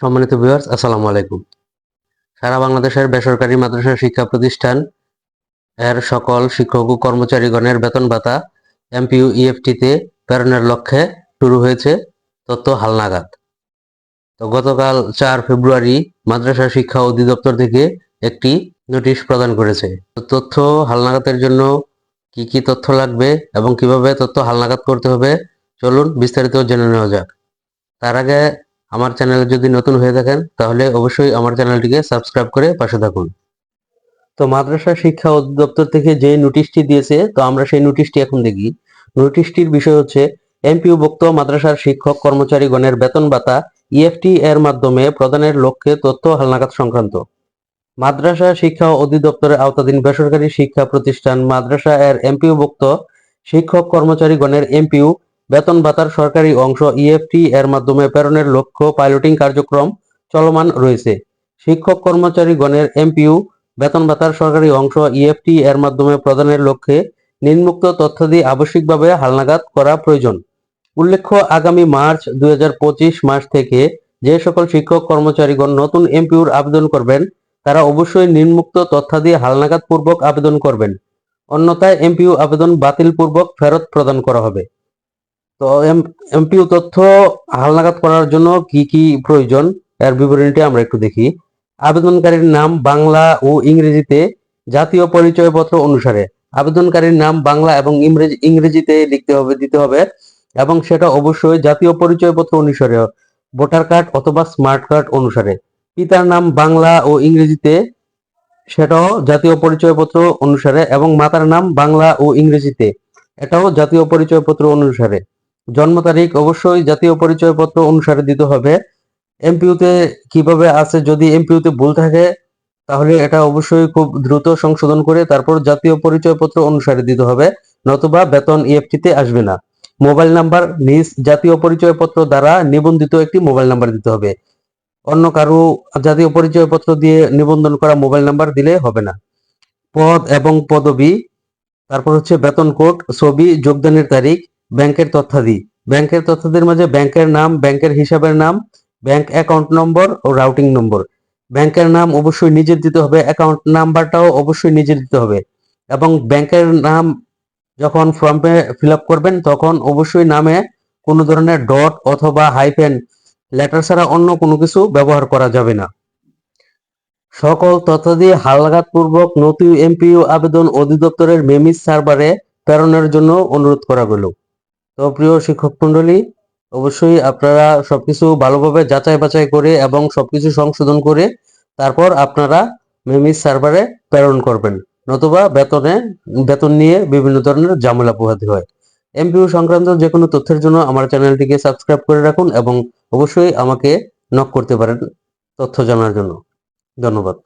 সম্মানিত ভিউয়ার্স আসসালামু আলাইকুম। সারা বাংলাদেশের বেসরকারি মাদ্রাসা শিক্ষা প্রতিষ্ঠান এর সকল শিক্ষক ও কর্মচারীগণের বেতন ভাতা এমপিইউ ইএফটিতে প্রেরণের লক্ষ্যে শুরু হয়েছে তথ্য হালনাগাদ। তো গতকাল চার ফেব্রুয়ারি মাদ্রাসা শিক্ষা অধিদপ্তর থেকে একটি নোটিশ প্রদান করেছে। তথ্য হালনাগাদের জন্য কি কি তথ্য লাগবে এবং কীভাবে তথ্য হালনাগাদ করতে হবে, চলুন বিস্তারিত জেনে নেওয়া যাক। তার আগে আমার চ্যানেল যদি নতুন হয়ে থাকেন, তাহলে অবশ্যই আমার চ্যানেলটিকে সাবস্ক্রাইব করে পাশে থাকুন। তো মাদ্রাসা শিক্ষা অধিদপ্তর থেকে যে নোটিশটি দিয়েছে, তো আমরা সেই নোটিশটি এখন দেখি। নোটিশটির বিষয় হচ্ছে এমপিওভুক্ত মাদ্রাসার শিক্ষক কর্মচারীগণের বেতন ভাতা ইএফটি এর মাধ্যমে প্রদানের লক্ষ্যে তথ্য হালনাগাদ সংক্রান্ত। মাদ্রাসা শিক্ষা অধিদপ্তরের আওতাধীন বেসরকারি শিক্ষা প্রতিষ্ঠান মাদ্রাসা এর এমপিওভুক্ত শিক্ষক কর্মচারীগণের এমপিউ বেতন ভাতার সরকারি অংশ ইএফটি এর মাধ্যমে প্রেরণের লক্ষ্য পাইলটিং কার্যক্রম চলমান রয়েছে। শিক্ষক কর্মচারীগণের এমপিউ, বেতন ভাতার সরকারি অংশ ইএফটি এর মাধ্যমে প্রদানের লক্ষ্যে নিম্নোক্ত তথ্যাদি আবশ্যিকভাবে হালনাগাদ করা প্রয়োজন। উল্লেখ্য, আগামী মার্চ দুই হাজার পঁচিশ মাস থেকে যে সকল শিক্ষক কর্মচারীগণ নতুন এমপিউর আবেদন করবেন, তারা অবশ্যই নিম্নোক্ত তথ্যাদি হালনাগাদ পূর্বক আবেদন করবেন। অন্যথায় এমপিউ আবেদন বাতিল পূর্বক ফেরত প্রদান করা হবে। তো এমপিউ তথ্য হালনাগাদ করার জন্য কি কি প্রয়োজন? এর বিবরণীটি আমরা একটু দেখি। আবেদনকারীর নাম বাংলা ও ইংরেজিতে জাতীয় পরিচয়পত্র অনুসারে আবেদনকারীর নাম বাংলা এবং ইংরেজি, ইংরেজিতে লিখতে হবে, দিতে হবে এবং সেটা অবশ্যই জাতীয় পরিচয়পত্র অনুসারে ভোটার কার্ড অথবা স্মার্ট কার্ড অনুসারে। পিতার নাম বাংলা ও ইংরেজিতে সেটাও জাতীয় পরিচয়পত্র অনুসারে এবং মাতার নাম বাংলা ও ইংরেজিতে, এটাও জাতীয় পরিচয়পত্র অনুসারে। জন্ম তারিখ অবশ্যই জাতীয় পরিচয়পত্র অনুসারে দিতে হবে। এমপিউতে কীভাবে আছে যদি এমপিউতে ভুল থাকে, তাহলে এটা অবশ্যই খুব দ্রুত সংশোধন করে তারপর জাতীয় পরিচয়পত্র অনুসারে দিতে হবে। নতুবা বেতন ইএফটিতে আসবে না। মোবাইল নাম্বার নিজ জাতীয় পরিচয়পত্র দ্বারা নিবন্ধিত একটি মোবাইল নাম্বার দিতে হবে। অন্য কারও জাতীয় পরিচয়পত্র দিয়ে নিবন্ধন করা মোবাইল নাম্বার দিলে হবে না। পদ এবং পদবি, তারপর হচ্ছে বেতন কোড, ছবি, যোগদানের তারিখ ব্যাংকের তথ্যাদি। ব্যাংকের তথ্যাদির মাঝে ব্যাংকের নাম, ব্যাংকের হিসাবের নাম, ব্যাংক অ্যাকাউন্ট নম্বর ও রাউটিং নম্বর। ব্যাংকের নাম অবশ্যই নিজের দিতে হবে, অ্যাকাউন্ট নাম্বারটাও অবশ্যই নিজের দিতে হবে। এবং ব্যাংকের নাম যখন ফর্মে ফিল আপ করবেন, তখন অবশ্যই নামে কোনো ধরনের ডট অথবা হাইফেন লেটার ছাড়া অন্য কোনো কিছু ব্যবহার করা যাবে না। সকল তথ্য দিয়ে হালনাগাদ পূর্বক নতুন এমপিও, আবেদন অধিদপ্তরের মেমিস সার্ভারে প্রেরণের জন্য অনুরোধ করা গেল। তো প্রিয় শিক্ষক মন্ডলী অবশ্যই আপনারা সবকিছু ভালোভাবে যাচাই বাছাই করে এবং সবকিছু সংশোধন করে তারপর আপনারা মেমিস সার্ভারে প্রেরণ করবেন। নতুবা বেতনে, বেতন নিয়ে বিভিন্ন ধরনের ঝামেলা পোহাতে হয়। এমপিও সংক্রান্ত যে কোনো তথ্যের জন্য আমার চ্যানেলটিকে সাবস্ক্রাইব করে রাখুন এবং অবশ্যই আমাকে নক করতে পারেন তথ্য জানার জন্য। ধন্যবাদ।